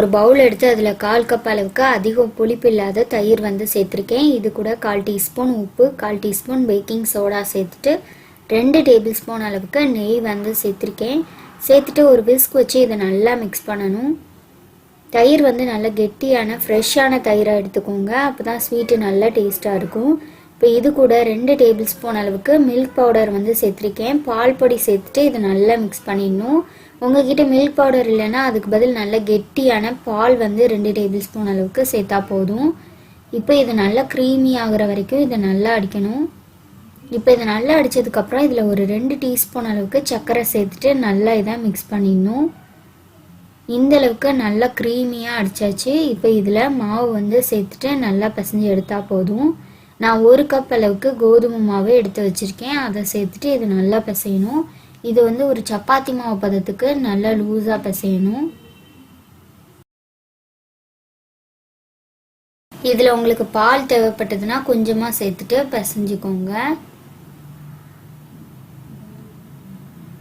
ஒரு பவுல் எடுத்து அதில் கால் கப் அளவுக்கு அதிகம் புளிப்பு இல்லாத தயிர் வந்து சேர்த்துருக்கேன். இது கூட கால் டீஸ்பூன் உப்பு கால் டீஸ்பூன் பேக்கிங் சோடா சேர்த்துட்டு ரெண்டு டேபிள் ஸ்பூன் அளவுக்கு நெய் வந்து சேர்த்துருக்கேன். சேர்த்துட்டு ஒரு விஸ்க் வச்சு இதை நல்லா மிக்ஸ் பண்ணணும். தயிர் வந்து நல்லா கெட்டியான ஃப்ரெஷ்ஷான தயிராக எடுத்துக்கோங்க. அப்போ தான் ஸ்வீட்டு நல்லா டேஸ்ட்டாக இருக்கும். இப்போ இது கூட ரெண்டு டேபிள் ஸ்பூன் அளவுக்கு மில்க் பவுடர் வந்து சேர்த்துருக்கேன். பால் பொடி சேர்த்துட்டு இதை நல்லா மிக்ஸ் பண்ணிடணும். உங்ககிட்ட மில்க் பவுடர் இல்லைன்னா அதுக்கு பதில் நல்ல கெட்டியான பால் வந்து ரெண்டு டேபிள் ஸ்பூன் அளவுக்கு சேர்த்தா போதும். இப்போ இது நல்லா க்ரீமி ஆகிற வரைக்கும் இதை நல்லா அடிக்கணும். இப்போ இதை நல்லா அடித்ததுக்கப்புறம் இதில் ஒரு ரெண்டு டீஸ்பூன் அளவுக்கு சர்க்கரை சேர்த்துட்டு நல்லா இதை மிக்ஸ் பண்ணிடணும். இந்த அளவுக்கு நல்லா க்ரீமியாக அடித்தாச்சு இப்போ இதில் மாவு வந்து சேர்த்துட்டு நல்லா பிசைஞ்சு எடுத்தால் போதும். நான் ஒரு கப் அளவுக்கு கோதுமை மாவு எடுத்து வச்சுருக்கேன். அதை சேர்த்துட்டு இது நல்லா பிசையணும். இது வந்து ஒரு சப்பாத்தி மாவு பதத்துக்கு நல்லா லூஸாக பிசையணும். இதில் உங்களுக்கு பால் தேவைப்பட்டதுன்னா கொஞ்சமாக சேர்த்துட்டு பிசைஞ்சுக்கோங்க.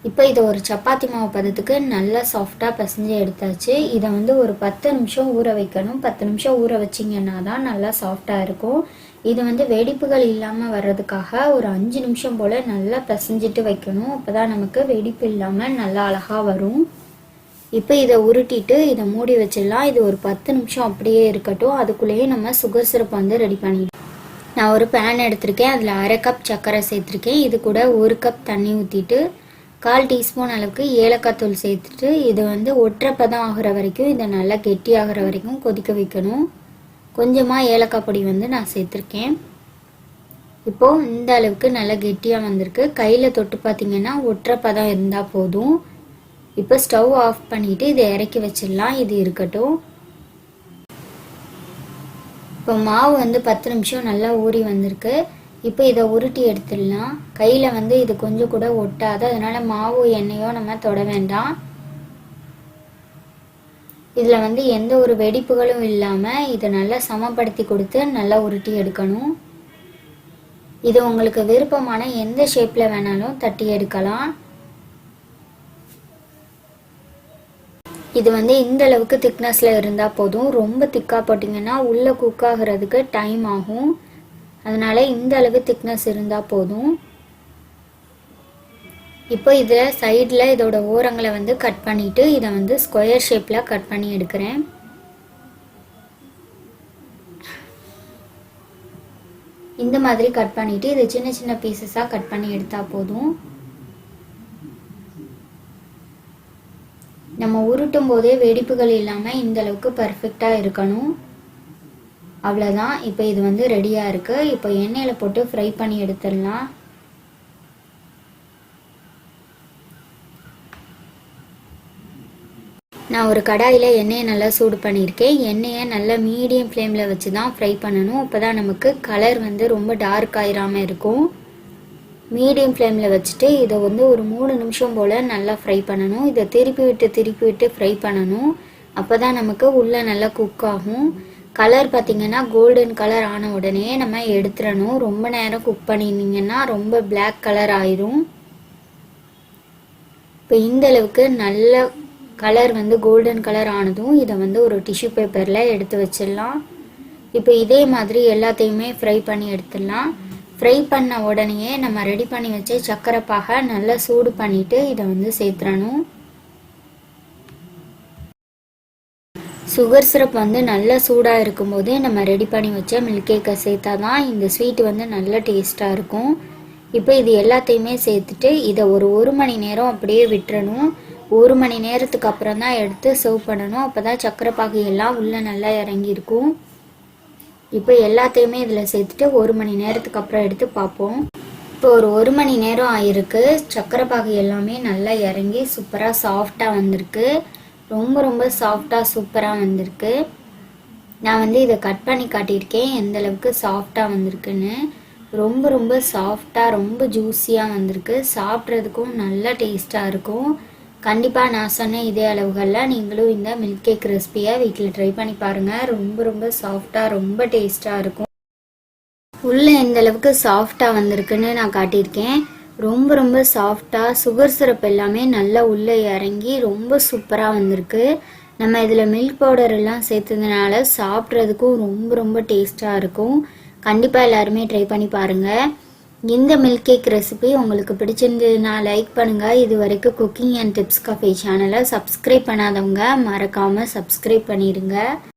இப்போ இதை ஒரு சப்பாத்தி மாவு பதத்துக்கு நல்லா சாஃப்டாக பிசைஞ்சு எடுத்தாச்சு. இதை வந்து ஒரு பத்து நிமிஷம் ஊற வைக்கணும். பத்து நிமிஷம் ஊற வச்சிங்கன்னா தான் நல்லா சாஃப்டாக இருக்கும். இது வந்து வெடிப்புகள் இல்லாமல் வர்றதுக்காக ஒரு அஞ்சு நிமிஷம் போல் நல்லா பசைஞ்சிட்டு வைக்கணும். அப்போ தான் நமக்கு வெடிப்பு இல்லாமல் நல்லா அழகாக வரும். இப்போ இதை உருட்டிட்டு இதை மூடி வச்சிடலாம். இது ஒரு பத்து நிமிஷம் அப்படியே இருக்கட்டும். அதுக்குள்ளேயே நம்ம சுகர் சிரப் வந்து ரெடி பண்ணிடலாம். நான் ஒரு பேன் எடுத்திருக்கேன். அதில் அரை கப் சர்க்கரை சேர்த்துருக்கேன். இது கூட ஒரு கப் தண்ணி ஊற்றிட்டு கால் டீஸ்பூன் அளவுக்கு ஏலக்காய் தூள் சேர்த்துட்டு இது வந்து ஒற்றை ஆகிற வரைக்கும் இதை நல்லா கெட்டி ஆகிற வரைக்கும் கொதிக்க வைக்கணும். கொஞ்சமாக ஏலக்காய் பொடி வந்து நான் சேர்த்துருக்கேன். இப்போது இந்த அளவுக்கு நல்லா கெட்டியாக வந்திருக்கு. கையில் தொட்டு பார்த்தீங்கன்னா ஒற்றை பதம் இருந்தால் போதும். இப்போ ஸ்டவ் ஆஃப் பண்ணிவிட்டு இதை இறக்கி வச்சிடலாம். இது இருக்கட்டும். இப்போ மாவு வந்து பத்து நிமிஷம் நல்லா ஊறி வந்திருக்கு. இப்போ இதை உருட்டி எடுத்துடலாம். கையில் வந்து இது கொஞ்சம் கூட ஒட்டாது. அதனால மாவு எண்ணெயோ நம்ம தொட வேண்டாம். இதில் வந்து எந்த ஒரு வெடிப்புகளும் இல்லாமல் இதை நல்லா சமப்படுத்தி கொடுத்து நல்லா உருட்டி எடுக்கணும். இது உங்களுக்கு விருப்பமான எந்த ஷேப்பில் வேணாலும் தட்டி எடுக்கலாம். இது வந்து இந்த அளவுக்கு திக்னஸில் இருந்தால் போதும். ரொம்ப திக்காக போட்டிங்கன்னா உள்ளே குக் ஆகிறதுக்கு டைம் ஆகும். அதனால இந்த அளவு திக்னஸ் இருந்தால் போதும். இப்போ இதில் சைடில் இதோட ஓரங்களை வந்து கட் பண்ணிவிட்டு இதை வந்து ஸ்கொயர் ஷேப்பில் கட் பண்ணி எடுக்கிறேன். இந்த மாதிரி கட் பண்ணிவிட்டு இதை சின்ன சின்ன பீசஸாக கட் பண்ணி எடுத்தால் போதும். நம்ம உருட்டும் போதே வெடிப்புகள் இல்லாமல் இந்த அளவுக்கு பர்ஃபெக்டாக இருக்கணும். அவ்வளோதான் இப்போ இது வந்து ரெடியாக இருக்குது இப்போ எண்ணெயில் போட்டு ஃப்ரை பண்ணி எடுத்துடலாம். நான் ஒரு கடாயில் எண்ணெயை நல்லா சூடு பண்ணியிருக்கேன். எண்ணெயை நல்லா மீடியம் ஃப்ளேமில் வச்சு தான் ஃப்ரை பண்ணணும். அப்போ தான் நமக்கு கலர் வந்து ரொம்ப டார்க் ஆயிராமல் இருக்கும். மீடியம் ஃப்ளேமில் வச்சுட்டு இதை வந்து ஒரு மூணு நிமிஷம் போல் நல்லா ஃப்ரை பண்ணணும். இதை திருப்பி விட்டு திருப்பி விட்டு ஃப்ரை பண்ணணும். அப்போ தான் நமக்கு உள்ளே நல்லா குக் ஆகும். கலர் பார்த்திங்கன்னா கோல்டன் கலர் ஆன உடனே நம்ம எடுத்துடணும். ரொம்ப நேரம் குக் பண்ணியிருந்தீங்கன்னா ரொம்ப பிளாக் கலர் ஆயிரும். இப்போ இந்த அளவுக்கு நல்ல கலர் வந்து கோல்டன் கலர் ஆனதும் இதை வந்து ஒரு டிஷ்யூ பேப்பரில் எடுத்து வச்சிடலாம். இப்போ இதே மாதிரி எல்லாத்தையுமே ஃப்ரை பண்ணி எடுத்துடலாம். ஃப்ரை பண்ண உடனேயே நம்ம ரெடி பண்ணி வச்ச சக்கரை பாகை நல்லா சூடு பண்ணிவிட்டு இதை வந்து சேர்த்துறணும் சுகர் சிரப் வந்து நல்லா சூடாக இருக்கும்போது நம்ம ரெடி பண்ணி வச்ச மில்க் கேக்கை சேர்த்தா தான் இந்த ஸ்வீட் வந்து நல்ல டேஸ்ட்டாக இருக்கும். இப்போ இது எல்லாத்தையுமே சேர்த்துட்டு இதை ஒரு ஒரு மணி நேரம் அப்படியே விட்டுறணும். ஒரு மணி நேரத்துக்கு அப்புறம் தான் எடுத்து சர்வ் பண்ணணும். அப்போ தான் சக்கரை பாகையெல்லாம் எல்லாம் உள்ளே நல்லா இறங்கியிருக்கும் இப்போ எல்லாத்தையுமே இதில் சேர்த்துட்டு ஒரு மணி நேரத்துக்கு அப்புறம் எடுத்து பார்ப்போம். இப்போ ஒரு ஒரு மணி நேரம் ஆயிருக்கு. சக்கரை பாகு எல்லாமே நல்லா இறங்கி சூப்பராக சாஃப்டாக வந்திருக்கு. ரொம்ப ரொம்ப சாஃப்டாக சூப்பராக வந்திருக்கு. நான் வந்து இதை கட் பண்ணி காட்டியிருக்கேன். எந்த அளவுக்கு சாஃப்டாக வந்திருக்குன்னு. ரொம்ப ரொம்ப சாஃப்டாக ரொம்ப ஜூஸியாக வந்திருக்கு. சாப்பிட்றதுக்கும் நல்ல டேஸ்ட்டாக இருக்கும். கண்டிப்பாக நான் சொன்ன இதே அளவுகளில் நீங்களும் இந்த மில்க் கேக் ரெசிபியை வீட்டில் ட்ரை பண்ணி பாருங்கள் ரொம்ப ரொம்ப சாஃப்டாக ரொம்ப டேஸ்ட்டாக இருக்கும். உள்ளே எந்த அளவுக்கு சாஃப்டாக வந்திருக்குன்னு நான் காட்டியிருக்கேன். ரொம்ப ரொம்ப சாஃப்டாக சுகர் சிரப் எல்லாமே நல்லா உள்ளே இறங்கி ரொம்ப சூப்பராக வந்திருக்கு. நம்ம இதில் மில்க் பவுடர் எல்லாம் சேர்த்ததுனால சாப்பிட்றதுக்கும் ரொம்ப ரொம்ப டேஸ்ட்டாக இருக்கும். கண்டிப்பாக எல்லாருமே ட்ரை பண்ணி பாருங்கள் இந்த மில்க் கேக் ரெசிபி உங்களுக்கு பிடிச்சிருந்ததுன்னா லைக் பண்ணுங்கள் இது வரைக்கும் குக்கிங் அண்ட் டிப்ஸ் காஃபி சேனலை சப்ஸ்கிரைப் பண்ணாதவங்க மறக்காமல் சப்ஸ்கிரைப் பண்ணிடுங்க.